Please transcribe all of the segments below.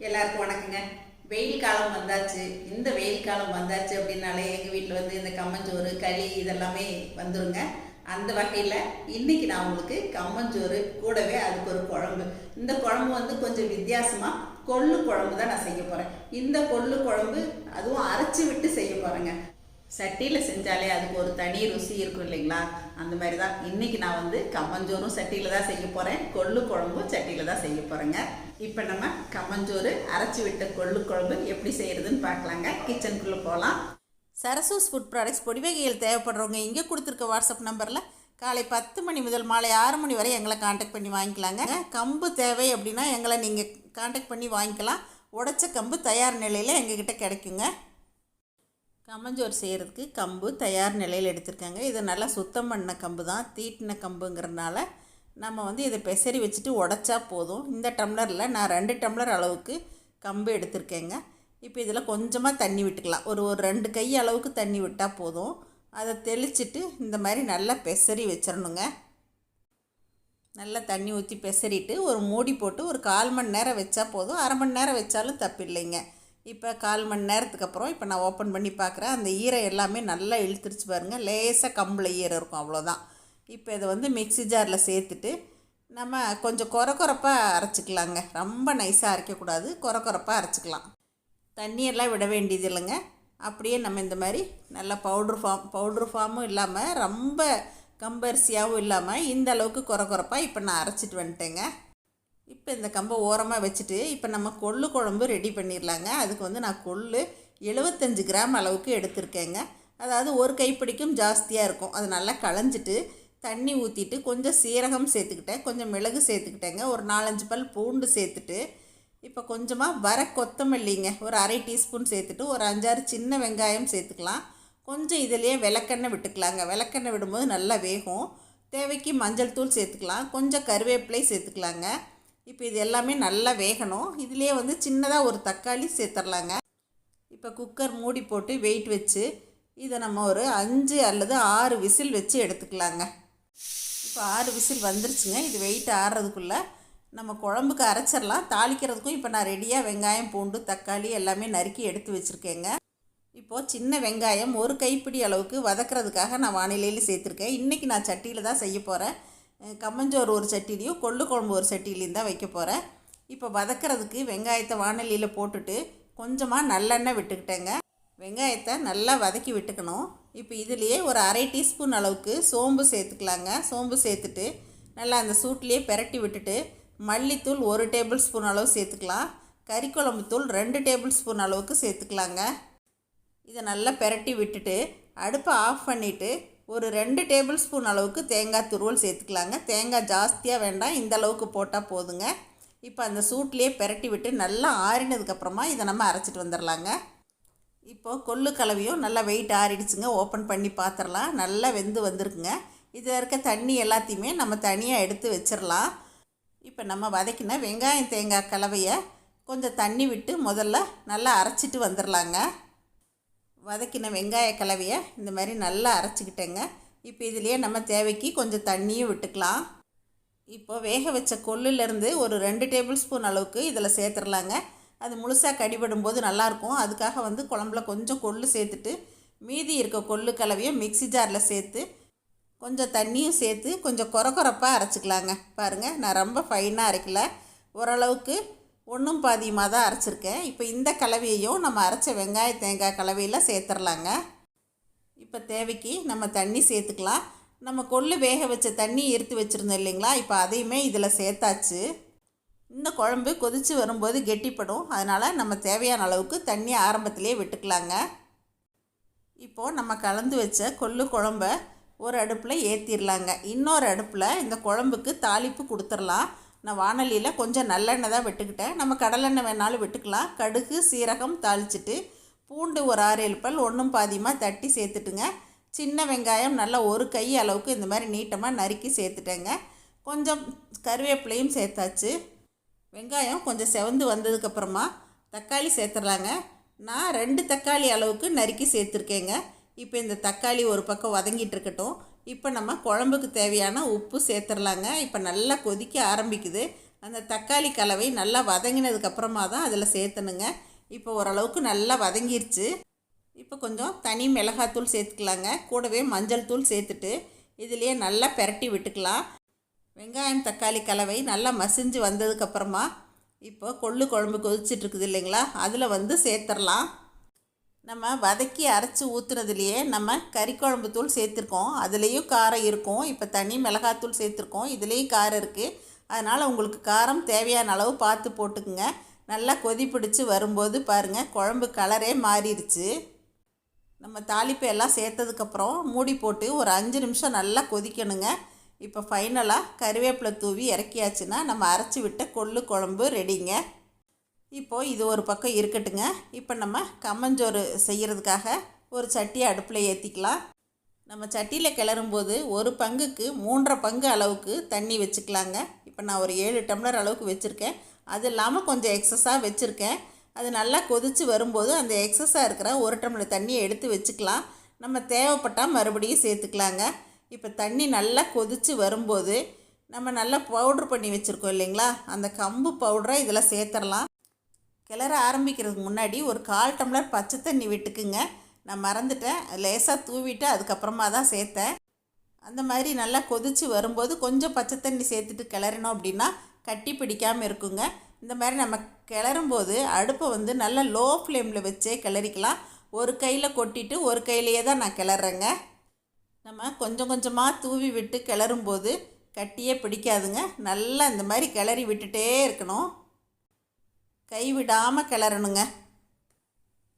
எல்லாருக்கும் வணக்கங்க. வெயில் காலம் வந்தாச்சு. இந்த வெயில் காலம் வந்தாச்சு அப்படின்னாலே எங்கள் வீட்டில் வந்து இந்த கம்மஞ்சோறு களி இதெல்லாமே வந்துருங்க. அந்த வகையில் இன்னைக்கு நான் உங்களுக்கு கம்மஞ்சோறு கூடவே அதுக்கு ஒரு குழம்பு. இந்த குழம்பு வந்து கொஞ்சம் வித்தியாசமாக கொள்ளு குழம்பு தான் நான் செய்ய போகிறேன் இந்த கொள்ளு குழம்பு அதுவும் அரைச்சி விட்டு செய்ய போகிறேங்க சட்டியில் செஞ்சாலே அதுக்கு ஒரு தனி ருசி இருக்கும் இல்லைங்களா? அந்த மாதிரி தான் இன்றைக்கி நான் வந்து கம்மஞ்சோறும் சட்டியில் தான் செய்ய போகிறேன் கொள்ளு குழம்பும் சட்டியில் தான் செய்ய போகிறேங்க இப்போ நம்ம கம்மஞ்சோறு அரைச்சி விட்ட கொள்ளு குழம்பு எப்படி செய்யறதுன்னு பார்க்கலாங்க. கிச்சனுக்குள்ளே போகலாம் சரசூஸ் ஃபுட் ப்ராடக்ட்ஸ் பொடி தேவைப்படுறவங்க இங்கே கொடுத்துருக்க வாட்ஸ்அப் நம்பரில் காலை பத்து மணி முதல் மாலை ஆறு மணி வரை எங்களை காண்டாக்ட் பண்ணி வாங்கிக்கலாங்க. கம்பு தேவை அப்படின்னா எங்களை நீங்கள் காண்டாக்ட் பண்ணி வாங்கிக்கலாம். உடச்ச கம்பு தயார் நிலையில் எங்ககிட்ட கிடைக்குங்க. கம்மஞ்சோறு செய்கிறதுக்கு கம்பு தயார் நிலையில் எடுத்திருக்காங்க. இதை நல்லா சுத்தம் பண்ண கம்பு தான். தீட்டின கம்புங்கிறதுனால நம்ம வந்து இதை பெசரி வச்சுட்டு உடச்சா போதும். இந்த டம்ளரில் நான் ரெண்டு டம்ளர் அளவுக்கு கம்பு எடுத்திருக்கேங்க. இப்போ இதில் கொஞ்சமாக தண்ணி விட்டுக்கலாம். ஒரு ஒரு ரெண்டு கை அளவுக்கு தண்ணி விட்டால் போதும். அதை தெளிச்சிட்டு இந்த மாதிரி நல்லா பெசரி வச்சிடணுங்க நல்லா தண்ணி ஊற்றி பெசரிட்டு ஒரு மூடி போட்டு ஒரு கால் மணி நேரம் வச்சா போதும். அரை மணி நேரம் வச்சாலும் தப்பு இல்லைங்க இப்போ கால் மணி நேரத்துக்கு அப்புறம் இப்போ நான் ஓப்பன் பண்ணி பார்க்குறேன். அந்த ஈரம் எல்லாமே நல்லா இழுத்துருச்சு பாருங்கள் லேசாக கம்பில் ஈரம் இருக்கும். அவ்வளோதான். இப்போ இதை வந்து மிக்ஸி ஜாரில் சேர்த்துட்டு நம்ம கொஞ்சம் குறை குறைப்பாக அரைச்சிக்கலாங்க. ரொம்ப நைஸாக அரைக்கக்கூடாது. குறை குறைப்பாக அரைச்சிக்கலாம். தண்ணியெல்லாம் விட வேண்டியது இல்லைங்க. அப்படியே நம்ம இந்த மாதிரி நல்லா பவுட்ரு ஃபார்ம் பவுட்ரு ஃபார்மும் இல்லாமல் ரொம்ப கம்பரிசியாகவும் இல்லாமல் இந்த அளவுக்கு குறை குறைப்பாக இப்போ நான் அரைச்சிட்டு வந்துட்டேங்க. இப்போ இந்த கம்பை ஓரமாக வச்சுட்டு இப்போ நம்ம கொள்ளு குழம்பு ரெடி பண்ணிடலாங்க. அதுக்கு வந்து நான் கொள்ளு எழுபத்தஞ்சு கிராம் அளவுக்கு எடுத்திருக்கேங்க. அதாவது ஒரு கைப்பிடிக்கும் ஜாஸ்தியாக இருக்கும். அது நல்லா களைஞ்சிட்டு தண்ணி ஊற்றிட்டு கொஞ்சம் சீரகம் சேர்த்துக்கிட்டேன். கொஞ்சம் மிளகு சேர்த்துக்கிட்டேங்க. ஒரு நாலஞ்சு பல் பூண்டு சேர்த்துட்டு இப்போ கொஞ்சமாக வர கொத்தமல்லிங்க ஒரு அரை டீஸ்பூன் சேர்த்துட்டு ஒரு அஞ்சாறு சின்ன வெங்காயம் சேர்த்துக்கலாம். கொஞ்சம் இதுலேயே விளக்கெண்ணெய் விட்டுக்கலாங்க. விளக்கெண்ணெய் விடும்போது நல்லா வேகும். தேவைக்கு மஞ்சள் தூள் சேர்த்துக்கலாம். கொஞ்சம் கருவேப்பிலை சேர்த்துக்கலாங்க. இப்போ இது எல்லாமே நல்லா வேகணும். இதுலேயே வந்து சின்னதாக ஒரு தக்காளி சேர்த்துடலாங்க இப்போ குக்கர் மூடி போட்டு வெயிட் வச்சு இதை நம்ம ஒரு அஞ்சு அல்லது ஆறு விசில் வச்சு எடுத்துக்கலாங்க. இப்போ ஆறு விசில் வந்துருச்சுங்க. இது வெயிட் ஆறுறதுக்குள்ளே நம்ம குழம்புக்கு அரைச்சிடலாம். தாளிக்கிறதுக்கும் இப்போ நான் ரெடியாக வெங்காயம் பூண்டு தக்காளி எல்லாமே நறுக்கி எடுத்து வச்சுருக்கேங்க. இப்போது சின்ன வெங்காயம் ஒரு கைப்பிடி அளவுக்கு வதக்கிறதுக்காக நான் வானிலையில் சேர்த்துருக்கேன். இன்றைக்கி நான் சட்டியில் தான் செய்ய போகிறேன் கம்மஞ்சோறு ஒரு சட்டிலையும் கொள்ளு குழம்பு ஒரு சட்டிலையும் தான் வைக்க போகிறேன் இப்போ வதக்கிறதுக்கு வெங்காயத்தை வானலியில் போட்டுட்டு கொஞ்சமாக நல்லெண்ணெய் விட்டுக்கிட்டேங்க. வெங்காயத்தை நல்லா வதக்கி விட்டுக்கணும். இப்போ இதுலேயே ஒரு அரை டீஸ்பூன் அளவுக்கு சோம்பு சேர்த்துக்கலாங்க. சோம்பு சேர்த்துட்டு நல்லா அந்த சூட்லேயே பெரட்டி விட்டுட்டு மல்லித்தூள் ஒரு டேபிள் ஸ்பூன் அளவு சேர்த்துக்கலாம். கறிக்குழம்பு தூள் ரெண்டு டேபிள் ஸ்பூன் அளவுக்கு சேர்த்துக்கலாங்க. இதை நல்லா பெரட்டி விட்டுட்டு அடுப்பை ஆஃப் பண்ணிவிட்டு ஒரு ரெண்டு டேபிள் ஸ்பூன் அளவுக்கு தேங்காய் துருவல் சேர்த்துக்கலாங்க. தேங்காய் ஜாஸ்தியாக வேண்டாம் இந்த அளவுக்கு போட்டால் போதுங்க. இப்போ அந்த சூட்லேயே பெரட்டி விட்டு நல்லா ஆறினதுக்கப்புறமா இதை நம்ம அரைச்சிட்டு வந்துடலாங்க. இப்போது கொள்ளு கலவையும் நல்லா வெயிட் ஆறிடுச்சுங்க. ஓப்பன் பண்ணி பார்த்துடலாம் நல்லா வெந்து வந்திருக்குங்க. இதில் இருக்க தண்ணி எல்லாத்தையுமே நம்ம தனியாக எடுத்து வச்சிடலாம் இப்போ நம்ம வதக்கின வெங்காயம் தேங்காய் கலவையை கொஞ்சம் தண்ணி விட்டு முதல்ல நல்லா அரைச்சிட்டு வந்துடலாங்க வதக்கின வெங்காய கலவையை இந்த மாதிரி நல்லா அரைச்சிக்கிட்டேங்க. இப்போ இதுலேயே நம்ம தேவைக்கு கொஞ்சம் தண்ணியும் விட்டுக்கலாம். இப்போ வேக வச்ச கொள்ளுலேருந்து ஒரு ரெண்டு டேபிள் ஸ்பூன் அளவுக்கு இதில் சேர்த்துடலாங்க அது முழுசாக கடிபடும் போது நல்லாயிருக்கும் அதுக்காக வந்து குழம்புல கொஞ்சம் கொள்ளு சேர்த்துட்டு மீதி இருக்க கொள்ளு கலவையை மிக்ஸி ஜாரில் சேர்த்து கொஞ்சம் தண்ணியும் சேர்த்து கொஞ்சம் குறை குறைப்பாக அரைச்சிக்கலாங்க. பாருங்கள் நான் ரொம்ப ஃபைனாக அரைக்கல. ஓரளவுக்கு ஒன்றும் பாதியமாக தான் அரைச்சிருக்கேன். இப்போ இந்த கலவையையும் நம்ம அரைச்ச வெங்காய தேங்காய் கலவையில் சேர்த்துடலாங்க இப்போ தேவைக்கு நம்ம தண்ணி சேர்த்துக்கலாம். நம்ம கொள்ளு வேக வச்ச தண்ணி எடுத்து வச்சுருந்தோம் இல்லைங்களா? இப்போ அதையுமே இதில் சேர்த்தாச்சு. இந்த குழம்பு கொதித்து வரும்போது கெட்டிப்படும். அதனால் நம்ம தேவையான அளவுக்கு தண்ணி ஆரம்பத்திலே விட்டுக்கலாங்க. இப்போது நம்ம கலந்து வச்ச கொள்ளு குழம்ப ஒரு அடுப்பில் ஏற்றிடலாங்க இன்னொரு அடுப்பில் இந்த குழம்புக்கு தாளிப்பு கொடுத்துடலாம் நான் வானலியில் கொஞ்சம் நல்லெண்ணெய் தான் விட்டுக்கிட்டேன். நம்ம கடலெண்ணெய் வேணாலும் விட்டுக்கலாம். கடுகு சீரகம் தாளிச்சிட்டு பூண்டு ஒரு ஆறு ஏழு பல் ஒன்றும் பாதியமாக தட்டி சேர்த்துட்டுங்க. சின்ன வெங்காயம் நல்லா ஒரு கை அளவுக்கு இந்த மாதிரி நீட்டமாக நறுக்கி சேர்த்துட்டேங்க. கொஞ்சம் கருவேப்பிலையும் சேர்த்தாச்சு. வெங்காயம் கொஞ்சம் செவந்து வந்ததுக்கப்புறமா தக்காளி சேர்த்துடலாங்க நான் ரெண்டு தக்காளி அளவுக்கு நறுக்கி சேர்த்துருக்கேங்க. இப்போ இந்த தக்காளி ஒரு பக்கம் வதங்கிட்டு இருக்கட்டும் இப்போ நம்ம குழம்புக்கு தேவையான உப்பு சேர்த்துடலாங்க இப்போ நல்லா கொதிக்க ஆரம்பிக்குது. அந்த தக்காளி கலவை நல்லா வதங்கினதுக்கப்புறமா தான் அதில் சேர்த்தணுங்க. இப்போ ஓரளவுக்கு நல்லா வதங்கிருச்சு. இப்போ கொஞ்சம் தனி மிளகாத்தூள் சேர்த்துக்கலாங்க. கூடவே மஞ்சள் தூள் சேர்த்துட்டு இதுலேயே நல்லா பெரட்டி விட்டுக்கலாம். வெங்காயம் தக்காளி கலவை நல்லா மசிஞ்சு வந்ததுக்கப்புறமா இப்போ கொள்ளு குழம்பு கொதிச்சிட்ருக்குது இல்லைங்களா? அதில் வந்து சேர்த்துடலாம் நம்ம வதக்கி அரைச்சி ஊற்றுனதுலையே நம்ம கறி குழம்பு தூள் சேர்த்துருக்கோம். அதுலேயும் காரம் இருக்கும். இப்போ தனி மிளகாத்தூள் சேர்த்துருக்கோம். இதுலேயும் காரம் இருக்குது அதனால் உங்களுக்கு காரம் தேவையான அளவு பார்த்து போட்டுக்குங்க. நல்லா கொதி பிடிச்சி வரும்போது பாருங்கள் குழம்பு கலரே மாறிடுச்சு. நம்ம தாளிப்பு எல்லாம் சேர்த்ததுக்கப்புறம் மூடி போட்டு ஒரு அஞ்சு நிமிஷம் நல்லா கொதிக்கணுங்க. இப்போ ஃபைனலாக கருவேப்பிலை தூவி இறக்கியாச்சுன்னா நம்ம அரைச்சி விட்ட கொள்ளு குழம்பு ரெடிங்க இப்போது இது ஒரு பக்கம் இருக்கட்டுங்க. இப்போ நம்ம கம்மஞ்சோறு செய்கிறதுக்காக ஒரு சட்டியை அடுப்பில் ஏற்றிக்கலாம் நம்ம சட்டியில் கிளறும்போது ஒரு பங்குக்கு மூன்றரை பங்கு அளவுக்கு தண்ணி வச்சுக்கலாங்க. இப்போ நான் ஒரு ஏழு டம்ளர் அளவுக்கு வச்சுருக்கேன். அது இல்லாமல் கொஞ்சம் எக்ஸஸாக வச்சுருக்கேன். அது நல்லா கொதித்து வரும்போது அந்த எக்ஸஸாக இருக்கிற ஒரு டம்ளர் தண்ணியை எடுத்து வச்சுக்கலாம். நம்ம தேவைப்பட்டால் மறுபடியும் சேர்த்துக்கலாங்க. இப்போ தண்ணி நல்லா கொதித்து வரும்போது நம்ம நல்லா பவுட்ரு பண்ணி வச்சுருக்கோம் இல்லைங்களா? அந்த கம்பு பவுடரை இதில் சேர்த்துடலாம். கிளற ஆரம்பிக்கிறதுக்கு முன்னாடி ஒரு கால் டம்ளர் பச்சை தண்ணி விட்டுக்குங்க. நான் மறந்துட்டேன். லேசாக தூவிட்டு அதுக்கப்புறமா தான் சேர்த்தேன். அந்த மாதிரி நல்லா கொதித்து வரும்போது கொஞ்சம் பச்சை தண்ணி சேர்த்துட்டு கிளறினோம் அப்படின்னா கட்டி பிடிக்காமல் இருக்குங்க. இந்த மாதிரி நம்ம கிளறும்போது அடுப்பை வந்து நல்லா லோ ஃப்ளேமில் வச்சே கிளறிக்கலாம். ஒரு கையில் கொட்டிட்டு ஒரு கையிலையே தான் நான் கிளறேங்க. நம்ம கொஞ்சம் கொஞ்சமாக தூவி விட்டு கிளறும்போது கட்டியே பிடிக்காதுங்க. நல்லா இந்த மாதிரி கிளறி விட்டுட்டே இருக்கணும். கை விடாமல் கிளறணுங்க.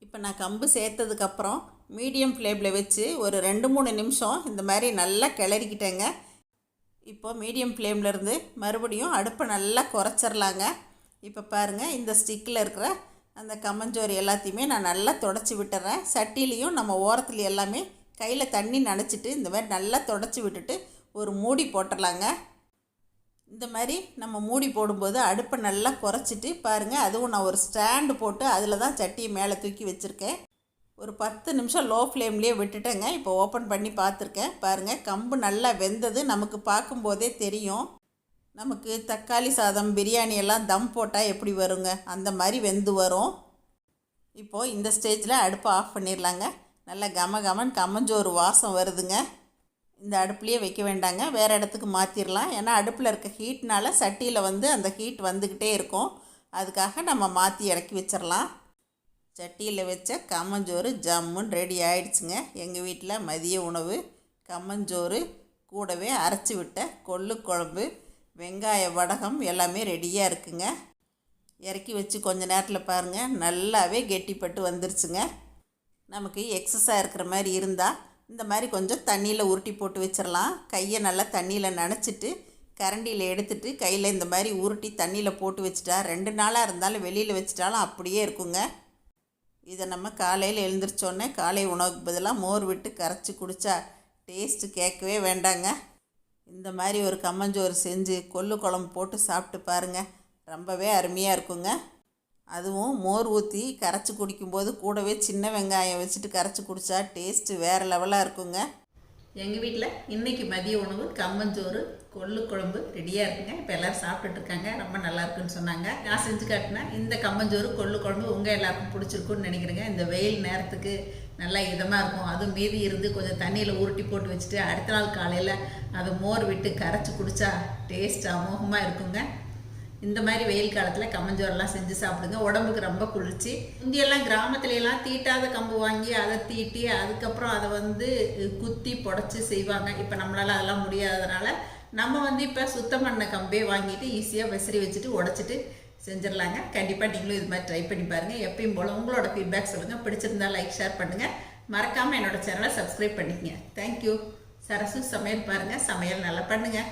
இப்போ நான் கம்பு சேர்த்ததுக்கப்புறம் மீடியம் ஃப்ளேமில் வச்சு ஒரு ரெண்டு மூணு நிமிஷம் இந்த மாதிரி நல்லா கிளறிக்கிட்டேங்க. இப்போ மீடியம் ஃப்ளேமில் இருந்து மறுபடியும் அடுப்பை நல்லா குறைச்சிடலாங்க இப்போ பாருங்கள் இந்த ஸ்டிக்கில் இருக்கிற அந்த கம்மஞ்சோறு எல்லாத்தையுமே நான் நல்லா தொடச்சி விட்டுறேன். சட்டிலையும் நம்ம ஓரத்துல எல்லாமே கையில் தண்ணி நனைச்சிட்டு இந்த மாதிரி நல்லா தொடச்சி விட்டுட்டு ஒரு மூடி போட்டுடலாங்க இந்த மாதிரி நம்ம மூடி போடும்போது அடுப்பை நல்லா குறைச்சிட்டு பாருங்கள் அதுவும் நான் ஒரு ஸ்டாண்டு போட்டு அதில் தான் சட்டியை மேலே தூக்கி வச்சுருக்கேன். ஒரு பத்து நிமிஷம் லோ ஃப்ளேம்லேயே விட்டுட்டேங்க இப்போ ஓப்பன் பண்ணி பார்த்துருக்கேன். பாருங்கள் கம்பு நல்லா வெந்தது நமக்கு பார்க்கும்போதே தெரியும். நமக்கு தக்காளி சாதம் பிரியாணி எல்லாம் தம் போட்டால் எப்படி வருங்க? அந்த மாதிரி வெந்து வரும். இப்போது இந்த ஸ்டேஜில் அடுப்பை ஆஃப் பண்ணிடலாங்க நல்லா கம கமன் கம்மஞ்சோறு வாசம் வருதுங்க. இந்த அடுப்புலேயே வைக்க வேண்டாங்க. வேறு இடத்துக்கு மாற்றிடலாம் ஏன்னா அடுப்பில் இருக்க ஹீட்னால் சட்டியில் வந்து அந்த ஹீட் வந்துக்கிட்டே இருக்கும். அதுக்காக நம்ம மாற்றி இறக்கி வச்சிடலாம் சட்டியில் வச்ச கம்மஞ்சோறு ஜம்முன்னு ரெடி ஆயிடுச்சுங்க. எங்கள் வீட்டில் மதிய உணவு. கம்மஞ்சோறு கூடவே அரைச்சி விட்ட கொள்ளு குழம்பு வெங்காய வடகம் எல்லாமே ரெடியாக இருக்குங்க. இறக்கி வச்சு கொஞ்ச நேரத்தில் பாருங்கள் நல்லாவே கெட்டிப்பட்டு வந்துருச்சுங்க. நமக்கு எக்ஸஸாக இருக்கிற மாதிரி இருந்தால் இந்த மாதிரி கொஞ்சம் தண்ணியில் உருட்டி போட்டு வச்சிடலாம் கையை நல்லா தண்ணியில் நனைச்சிட்டு கரண்டியில் எடுத்துட்டு கையில் இந்த மாதிரி உருட்டி தண்ணியில் போட்டு வச்சுட்டா ரெண்டு நாளாக இருந்தாலும் வெளியில் வச்சிட்டாலும் அப்படியே இருக்குங்க. இதை நம்ம காலையில் எழுந்திரிச்சோன்னே காலை உணவுக்கு பதிலாக மோர் விட்டு கரைச்சி குடித்தா டேஸ்ட்டு கேட்கவே வேண்டாங்க. இந்த மாதிரி ஒரு கம்மஞ்சோறு செஞ்சு கொள்ளு குழம்பு போட்டு சாப்பிட்டு பாருங்கள் ரொம்பவே அருமையாக இருக்குங்க. அதுவும் மோர் ஊற்றி கரைச்சி குடிக்கும்போது கூடவே சின்ன வெங்காயம் வச்சுட்டு கரைச்சி குடித்தா டேஸ்ட்டு வேறு லெவலாக இருக்குங்க. எங்கள் வீட்டில் இன்றைக்கி மதிய உணவு கம்மஞ்சோறு கொள்ளு குழம்பு ரெடியாக இருக்குங்க. இப்போ எல்லோரும் சாப்பிட்டுட்டு இருக்காங்க. ரொம்ப நல்லா இருக்குன்னு சொன்னாங்க. நான் செஞ்சு காட்டினேன் இந்த கம்மஞ்சோறு கொள்ளு குழம்பு உங்கள் எல்லாருக்கும் பிடிச்சிருக்குன்னு நினைக்கிறேங்க. இந்த வெயில் நேரத்துக்கு நல்லா இதமாக இருக்கும். அதுவும் மீதி இருந்து கொஞ்சம் தண்ணியில் உருட்டி போட்டு வச்சுட்டு அடுத்த நாள் காலையில் அதை மோர் விட்டு கரைச்சி குடித்தா டேஸ்ட் அமோகமாக இருக்குங்க. இந்த மாதிரி வெயில் காலத்தில் கம்மஞ்சோரெல்லாம் செஞ்சு சாப்பிடுங்க. உடம்புக்கு ரொம்ப குளிர்ச்சி. முந்தியெல்லாம் கிராமத்துலலாம் தீட்டாத கம்பு வாங்கி அதை தீட்டி அதுக்கப்புறம் அதை வந்து குத்தி புடச்சி செய்வாங்க. இப்போ நம்மளால் அதெல்லாம் முடியாததுனால நம்ம வந்து இப்போ சுத்தம் பண்ண கம்பே வாங்கிட்டு ஈஸியாக விசிறி வச்சுட்டு உடச்சிட்டு செஞ்சிடலாங்க. கண்டிப்பாக நீங்களும் இது மாதிரி ட்ரை பண்ணி பாருங்கள் எப்பயும் போல் உங்களோட ஃபீட்பேக் சொல்லுங்கள் பிடிச்சிருந்தா லைக் ஷேர் பண்ணுங்கள் மறக்காமல் என்னோடய சேனலை சப்ஸ்கிரைப் பண்ணிக்கங்க. தேங்க்யூ சரசு சமையல் பாருங்கள் சமையல் நல்லா பண்ணுங்கள்